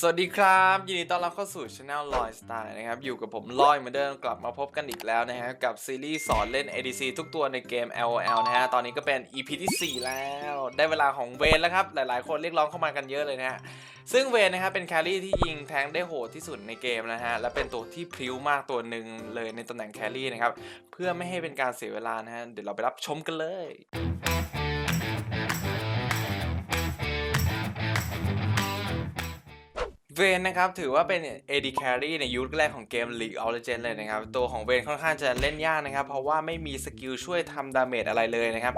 สวัสดีครับ ยินดีต้อนรับเข้าสู่ช anel ลอยสไตล์นะครับ อยู่กับผมลอยเหมือนเดิมกลับมาพบกันอีกแล้วนะฮะกับซีรีส์สอนเล่น ADC ทุกตัวในเกม LOL นะฮะ ตอนนี้ก็เป็น EP ที่ 4 แล้ว ได้เวลาของเวนแล้วครับ หลายๆ คนเรียกร้องเข้ามากันเยอะเลยนะฮะ ซึ่งเวนนะครับเป็นแครี่ที่ยิงแทงได้โหดที่สุดในเกมนะฮะ และเป็นตัวที่พริ้วมากตัวหนึ่งเลยในตำแหน่งแครี่นะครับ เพื่อไม่ให้เป็นการเสียเวลานะฮะ เดี๋ยวเราไปรับชมกันเลย เวนนะครับถือว่าเป็น AD Carry ในยุคแรกของเกม League of Legends เลยนะครับ ตัวของเวนค่อนข้างจะเล่นยากนะครับ เพราะว่าไม่มีสกิลช่วยทำดาเมจอะไรเลยนะครับ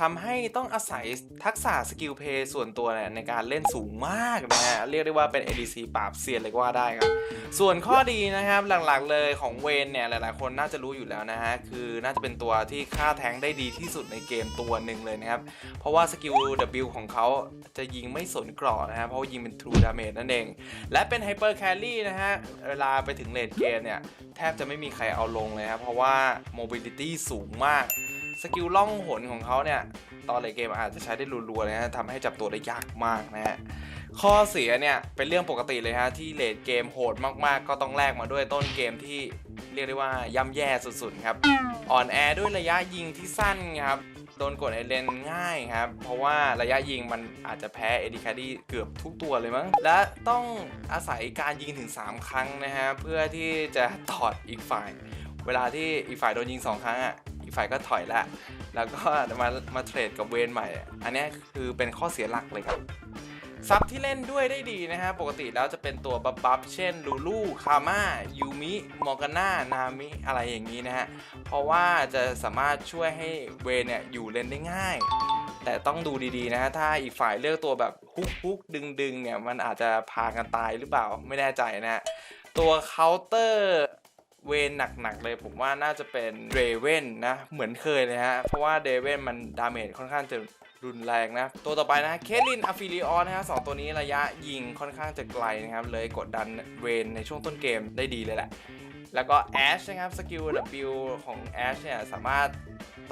ทำให้ต้องอาศัยทักษะสกิลเพย์ส่วนตัวเนี่ยในการเล่นสูงมากนะฮะเรียกได้ว่าเป็น ADC ปราบเซียนเลยก็ว่าได้ครับ ส่วนข้อดีนะครับหลักๆเลยของเวนเนี่ยหลายๆ คนน่าจะรู้อยู่แล้วนะฮะคือน่าจะเป็นตัวที่ฆ่าแทงค์ได้ดีที่สุดในเกมตัวหนึ่งเลยนะครับเพราะว่าสกิล W ของเขาจะยิงไม่สนกรอบนะฮะเพราะว่ายิงเป็น True Damage นั่นเองและเป็น Hyper Carry นะฮะ เวลาไปถึงเลดเกมเนี่ย แทบจะไม่มีใครเอาลงเลยครับเพราะว่า Mobility สูงมาก สกิลล่องหนของเขาเนี่ย ตอนเลดเกมอาจจะใช้ได้รัวๆเลยนะทำให้จับตัวได้ยากมากนะฮะข้อเสียเนี่ย เป็นเรื่องปกติเลยฮะ ที่เลดเกมโหดมากๆ ก็ต้องแลกมาด้วยต้นเกมที่เรียกได้ว่าย่ำแย่สุดๆครับ อ่อนแอด้วยระยะยิงที่สั้นครับ โดนกดไอเลนง่ายครับ เพราะว่าระยะยิงมันอาจจะแพ้เอดิคาดีเกือบทุกตัวเลยมั้ง และต้องอาศัยการยิงถึง 3 ครั้งนะฮะ เพื่อที่จะตอดอีกฝ่าย เวลาที่อีกฝ่ายโดนยิง 2 ครั้งอะ อีกฝ่ายก็ถอยละ แล้วก็มามาเทรดกับเวนใหม่ อันนี้คือเป็นข้อเสียหลักเลยครับ ซับที่เล่นด้วยได้ดีนะฮะ ปกติแล้วจะเป็นตัวบัฟบัฟเช่นลูลูคาม่ายูมิมอร์กาน่านามิอะไรอย่างนี้นะฮะ เพราะว่าจะสามารถช่วยให้เวเนี่ยอยู่เลนได้ง่าย แต่ต้องดูดีๆนะฮะ ถ้าอีกฝ่ายเลือกตัวแบบฮุกฮุกดึงดึงเนี่ย มันอาจจะพากันตายหรือเปล่าไม่แน่ใจนะฮะ ตัวเคาน์เตอร์เวนหนักๆเลยผมว่าน่าจะเป็นเรเวนนะ เหมือนเคยเลยฮะ เพราะว่าเดเวนมันดาเมจค่อนข้างจะ รุนแรงนะ ตัวต่อไปนะเคลินอะฟิลิออนนะฮะสองตัวนี้ระยะยิงค่อนข้างจะไกลนะครับ เลยกดดันเวนในช่วงต้นเกมได้ดีเลยแหละ แล้วก็แอชนะครับสกิล W ของแอชเนี่ยสามารถ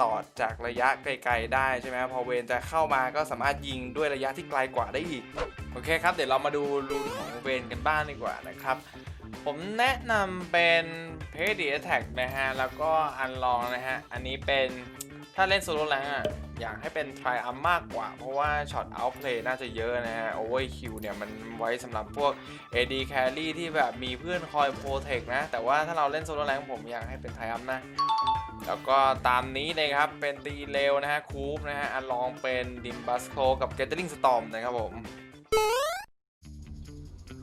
ต่อจากระยะไกลๆได้ใช่ไหมพอเวนจะเข้ามาก็สามารถยิงด้วยระยะที่ไกลกว่าได้อีก โอเคครับ เดี๋ยวเรามาดูรูนของเวนกันบ้างดีกว่านะครับ ผมแนะนำเป็นเพดีแท็กนะฮะ แล้วก็อันลองนะฮะ อันนี้เป็น ถ้าเล่นโซโลแรงอะ อยากให้เป็น try up มากกว่า เพราะว่าช็อต outplay น่าจะเยอะนะฮะ overkill เนี่ย มันไว้สำหรับพวก AD carry ที่แบบมีเพื่อนคอย protect นะ แต่ว่าถ้าเราเล่นโซโลแรงผมอยากให้เป็น try up นะ แล้วก็ตามนี้เลยครับ เป็นตีเร็วนะฮะ คูปนะฮะอันลองเป็นดิมบัสโคกับ gathering storm นะครับผม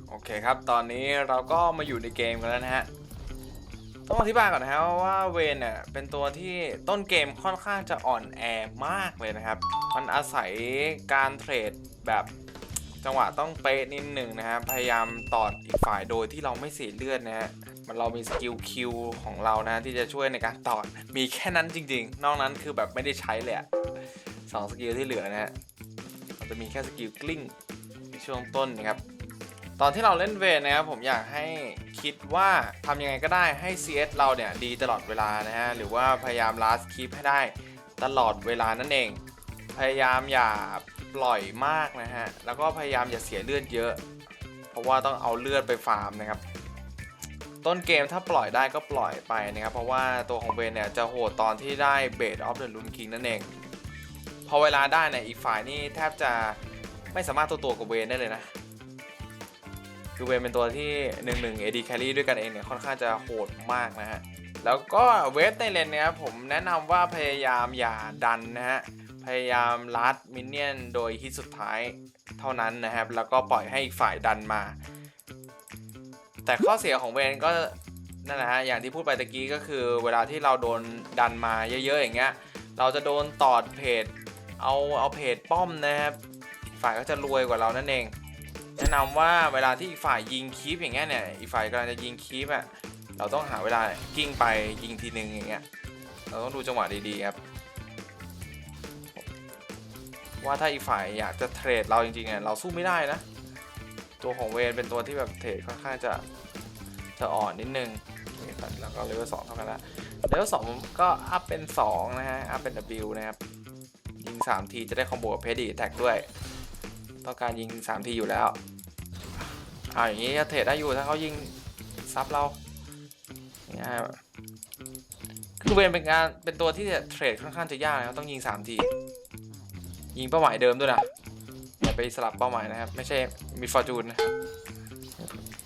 โอเคครับ ตอนนี้เราก็มาอยู่ในเกมกันแล้วนะฮะ ต้องอธิบายก่อนนะฮะว่าเวนเนี่ยเป็นตัวที่ต้นเกมค่อนข้างจะอ่อนแอมากเลยนะครับ มันอาศัยการเทรดแบบจังหวะต้องเป๊ะนิดหนึ่งนะฮะพยายามตอดอีกฝ่ายโดยที่เราไม่เสียเลือดนะฮะมันเรามีสกิลคิวของเรานะที่จะช่วยในการตอดมีแค่นั้นจริง ๆ นอกนั้นคือแบบไม่ได้ใช้เลยสองสกิลที่เหลือนะฮะจะมีแค่สกิลกลิ้งในช่วงต้นนะครับ ตอนที่เราเล่นเวนนะครับผมอยากให้คิดว่าทำยังไงก็ได้ให้ CS เราเนี่ยดีตลอดเวลานะฮะหรือว่าพยายาม last keep ให้ได้ตลอดเวลานั่นเอง พยายามอย่าปล่อยมากนะฮะแล้วก็พยายามอย่าเสียเลือดเยอะ เพราะว่าต้องเอาเลือดไปฟาร์มนะครับต้นเกมถ้าปล่อยได้ก็ปล่อยไปนะครับ เพราะว่าตัวของเวนเนี่ยจะโหดตอนที่ได้เบดออฟเดอะลุนคิงนั่นเอง พอเวลาได้เนี่ยอีกฝ่ายนี่แทบจะไม่สามารถตัวตัวกับเวนได้เลยนะ คือเวนเป็นตัวที่1นึ่งหนึ่ง AD carry ด้วยกันเองเนี่ยค่อนข้างจะโหดมากนะฮะ แล้วก็เวฟในเลนเนี่ยผมแนะนำว่าพยายามอย่าดันนะฮะ พยายามลัดมินเนี่ยนโดยฮิตสุดท้ายเท่านั้นนะครับ แล้วก็ปล่อยให้อีกฝ่ายดันมา แต่ข้อเสียของเวนก็นั่นแหละฮะ อย่างที่พูดไปตะกี้ก็คือ เวลาที่เราโดนดันมาเยอะๆอย่างเงี้ย เราจะโดนตอดเพจ เอาเอาเพจป้อมนะครับ ฝ่ายก็จะรวยกว่าเรานั่นเอง แนะนำว่าเวลาที่อีกฝ่ายยิงคีปอย่างเงี้ยเนี่ยอีกฝ่ายกำลังจะยิงคีปอะเราต้องหาเวลากิ้งไปยิงทีนึงอย่างเงี้ยเราต้องดูจังหวะดีๆครับว่าถ้าอีกฝ่ายอยากจะเทรดเราจริงๆเนี่ยเราสู้ไม่ได้นะ ตัวของเวนเป็นตัวที่แบบเทรดค่อนข้างจะจะอ่อนนิดนึงนี่ตัดแล้วก็เลเวลสองเท่ากันแล้วเลเวลสองก็อัพเป็นสองนะฮะ อัพเป็น W นะครับ ยิง 3 ทีจะได้คอมโบกับเพดีแท็กด้วย ต้องการยิง3ทีอยู่แล้วเอาอย่างนี้จะเทรดได้อยู่ถ้าเขายิงซับเราง่ายคือเวนเป็นการเป็นตัวที่เทรดค่อนข้างจะยากนะครับต้องยิงสามทียิงเป้าหมายเดิมด้วยนะอย่าไปสลับเป้าหมายนะครับ ไม่ใช่มีฟอร์จูนนะ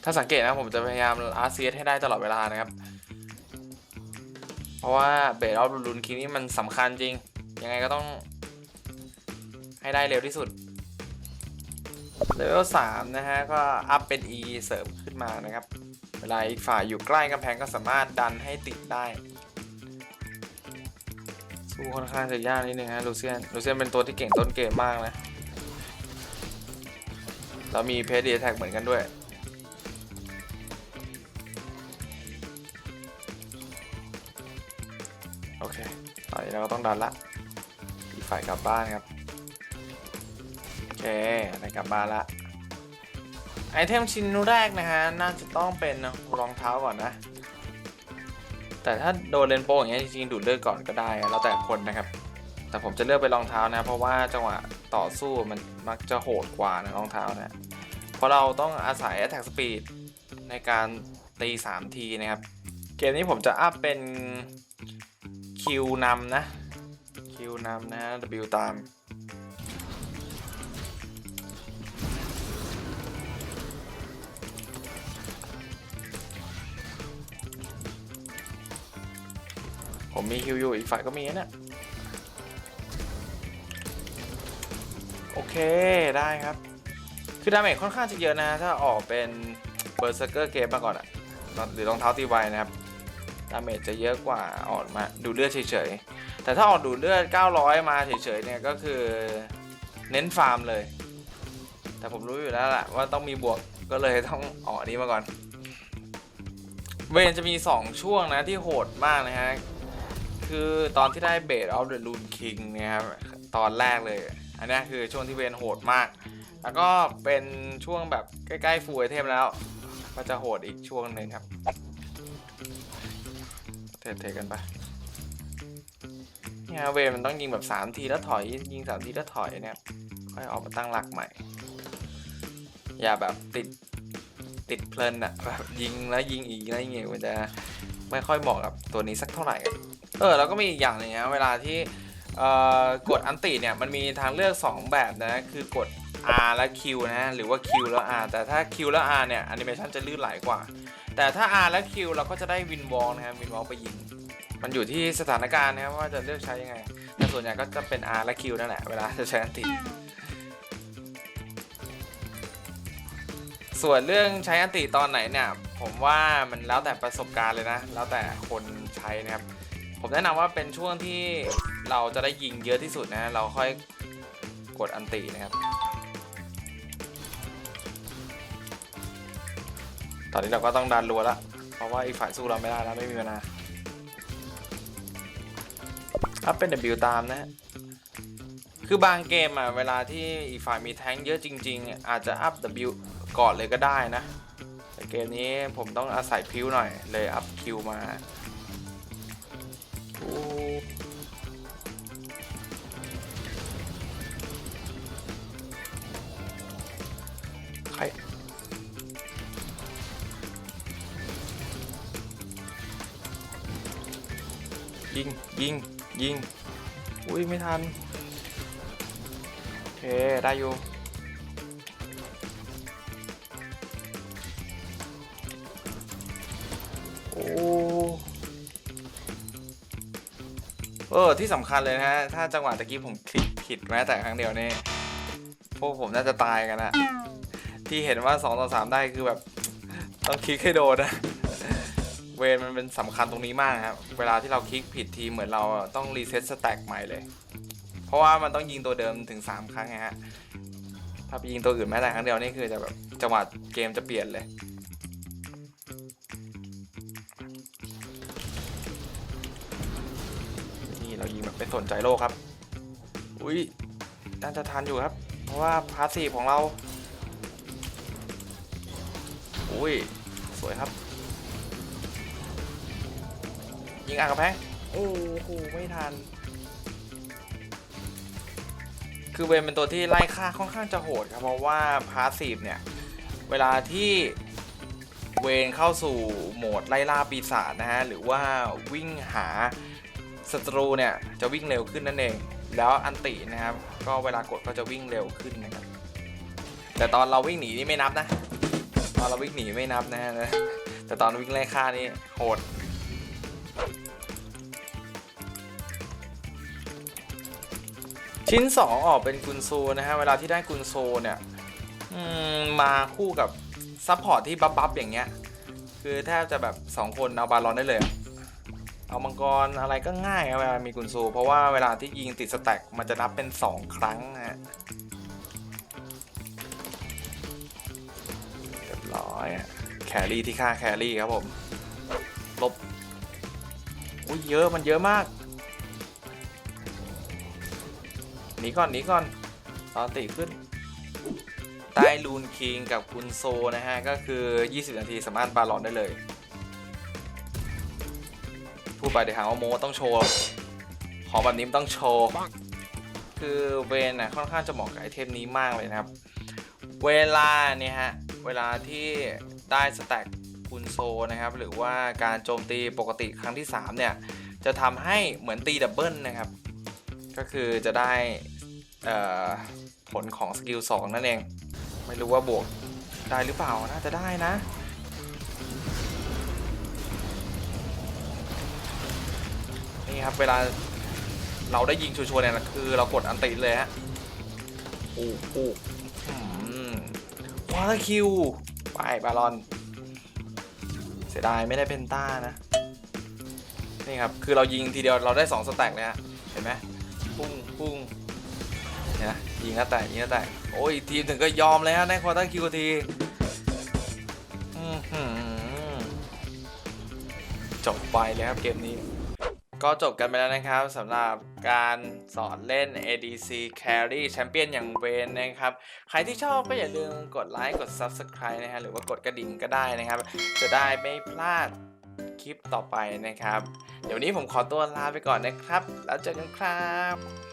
ถ้าสังเกตนะผมจะพยายามอาร์เซีให้ได้ตลอดเวลานะครับ เพราะว่าเบสออฟลูนคิงนี่มันสำคัญจริง ยังไงก็ต้องให้ได้เร็วที่สุด เลเวลสามนะฮะ ก็อัพเป็น E เสริมขึ้นมานะครับ เวลาอีกฝ่ายอยู่ใกล้กำแพงก็สามารถดันให้ติดได้ สู้ค่อนข้างจะยากนิดนึงฮะลูเซียนลูเซียนเป็นตัวที่เก่งต้นเกมมากนะ เรามีเพจดีแท็กเหมือนกันด้วยโอเคตอนนี้เราก็ต้องดันละ อีกฝ่ายกลับบ้านครับ เคได้กลับบ้านละ ไอเทมชิ้นแรกนะฮะ น่าจะต้องเป็นรองเท้าก่อนนะ แต่ถ้าโดนเลนโปอย่างเงี้ยจริงๆดูดเลือดก่อนก็ได้ แล้วแต่คนนะครับ แต่ผมจะเลือกเป็นรองเท้านะ เพราะว่าจังหวะต่อสู้มันมักจะโหดกว่านะรองเท้านะ เพราะเราต้องอาศัย attack speed ในการตี 3 ทีนะครับ เกมนี้ผมจะอัพเป็นคิวนำนะคิวนำนะ W ตาม ผมมีคิวอยู่อีกฝ่ายก็มีนะเนี่ยโอเคได้ครับ คือดาเมจค่อนข้างจะเยอะนะ ถ้าออกเป็นเบอร์เซอร์เกอร์เกมมาก่อนอะหรือรองเท้าตีไวนะครับดาเมจจะเยอะกว่าออกมาดูเลือดเฉยๆ แต่ถ้าออกดูเลือด 900 มาเฉยๆ เนี่ยก็คือเน้นฟาร์มเลย แต่ผมรู้อยู่แล้วแหละว่าต้องมีบวกก็เลยต้องออกนนี้มาก่อน เวนจะมี 2 ช่วงนะที่โหดมากนะฮะ คือตอนที่ได้เบ e of the Rune King เนี่ยครับตอนแรกเลย อันนี้คือช่วงที่เวนโหดมาก แล้วก็เป็นช่วงแบบใกล้ๆฟูลไอเทมแล้ว ก็จะโหดอีกช่วงหนึ่งครับ เทเทกันไปเนี่ยเวมันต้องยิงแบบ 3 ทีแล้วถอยยิง 3 ทีแล้วถอยเนี่ยค่อยออกมาตั้งหลักใหม่ อย่าแบบติดติดเพลินอะแบบยิงแล้วยิงอีกแล้วยิงอีกมันจะไม่ค่อยเหมาะกับตัวนี้สักเท่าไหร่ เออแล้วก็มีอีกอย่างหนึงนะเวลาที่เอ่อกดอันติเนี่ยมันมีทางเลือก 2 แบบนะ คือกด R และ Q นะหรือว่า Q แล้ว R แต่ถ้า Q แล้ว R เนี่ยแอนิเมชันจะลื่นไหลกว่า แต่ถ้า R และ Q เราก็จะได้วินวอลนะครับวินวอลไปยิง มันอยู่ที่สถานการณ์นะครับว่าจะเลือกใช้ยังไง แต่ส่วนใหญ่ก็จะเป็น R และ Q นั่นแหละเวลาจะใช้อันติ ส่วนเรื่องใช้อันติตอนไหนเนี่ย ผมว่ามันแล้วแต่ประสบการณ์เลยนะ แล้วแต่คนใช้นะครับ ผมแนะนำว่าเป็นช่วงที่เราจะได้ยิงเยอะที่สุดนะ เราค่อยกดอันตินะครับ ตอนนี้เราก็ต้องดันรัวล้วเพราะว่าอีกฝ่ายสู้เราไม่ได้แล้วไม่มีเวลาอัพเป็น W ตามนะฮะคือบางเกมอะ เวลาที่อีกฝ่ายมีแท้งเยอะจริง ๆ อาจจะอัพ W ก่อนเลยก็ได้นะ แต่เกมนี้ผมต้องอาศัยพิวหน่อยเลยอัพคิวมา ยิงยิงยิงอุ้ยไม่ทันโอเคได้อยู่โอ้เออที่สำคัญเลยนะฮะถ้าจังหวะตะกี้ผมคลิกผิดแม้แต่ครั้งเดียวนี่พวกผมน่าจะตายกันนะที่เห็นว่า2ต่อ3ได้คือแบบต้องคลิกให้โดนนะ เวรมันเป็นสำคัญตรงนี้มากครับ เวลาที่เราคลิกผิดทีเหมือนเราต้องรีเซ็ตสแต็กใหม่เลย เพราะว่ามันต้องยิงตัวเดิมถึง 3 ครั้งไงฮะ ถ้าไปยิงตัวอื่นแม้แต่ครั้งเดียวนี่คือจะแบบจังหวะเกมจะเปลี่ยนเลยนี่เรายิงแบบไม่สนใจโลกครับ อุ้ยน่าจะทันอยู่ครับ เพราะว่าพาสซีฟของเรา อุ้ยสวยครับ ยิงอ่างกระแพงโอ้โหไม่ทัน คือเวนเป็นตัวที่ไล่ฆ่าค่อนข้างจะโหดครับ เพราะว่าพาสซีฟเนี่ย เวลาที่เวนเข้าสู่โหมดไล่ล่าปีศาจนะฮะ หรือว่าวิ่งหาศัตรูเนี่ย จะวิ่งเร็วขึ้นนั่นเอง แล้วอันตินะครับ ก็เวลากดก็จะวิ่งเร็วขึ้นนะครับ แต่ตอนเราวิ่งหนีนี่ไม่นับนะ ตอนเราวิ่งหนีไม่นับนะฮะแต่ตอนวิ่งไล่ฆ่านี่โหด ชิ้น 2 ออกเป็นกุนซูนะฮะ เวลาที่ได้กุนซูเนี่ยมาคู่กับซัพพอร์ตที่บัฟบัฟอย่างเงี้ย คือแทบจะแบบ 2 คนเอาบาลอนได้เลย เอามังกรอะไรก็ง่ายเวลามีกุนซู เพราะว่าเวลาที่ยิงติดสแต็กมันจะนับเป็น 2 ครั้งนะฮะเรียบร้อยอะแครี่ที่ฆ่าแครี่ครับผม ลบ อุ้ยเยอะมันเยอะมาก หนีก่อนหนีก่อนตอนติขึ้นได้ลูนคิงกับกุนโซนะฮะ ก็คือ 20 นาทีสามารถบาลอนได้เลย พูดไปเดี๋ยวหาว่าโมต้องโชว์ของแบบนี้มันต้องโชว์ คือเวนน่ะค่อนข้างจะเหมาะกับไอเทมนี้มากเลยนะครับ เวลาเนี่ยฮะ เวลาที่ได้สแต็กกุนโซนะครับ หรือว่าการโจมตีปกติครั้งที่ 3 เนี่ย จะทำให้เหมือนตีดับเบิลนะครับ ก็คือจะได้ผลของสกิล2นั่นเอง ไม่รู้ว่าบวกได้หรือเปล่า น่าจะได้นะ นี่ครับ เวลาเราได้ยิงชัวร์ๆเนี่ยคือเรากดอันติเลยฮะอู้อู้วาคิว ไปบาลอน เสียดายไม่ได้เพนต้านะ นี่ครับ คือเรายิงทีเดียวเราได้ 2 สแต็กเลยฮะ เห็นไหม ปุ้งปุ้งนะยิงแล้วแตกยิงแล้วแตกโอ้ยทีมถึงก็ยอมแล้วได้ควอเตอร์คิวทีจบไปเลยครับเกมนี้ ก็จบกันไปแล้วนะครับสำหรับการสอนเล่น ADC Carry Champion อย่างเวนนะครับ ใครที่ชอบก็อย่าลืมกดไลค์กด Subscribe นะฮะหรือว่ากดกระดิ่งก็ได้นะครับ จะได้ไม่พลาด คลิปต่อไปนะครับ เดี๋ยวนี้ผมขอตัวลาไปก่อนนะครับ แล้วเจอกันครับ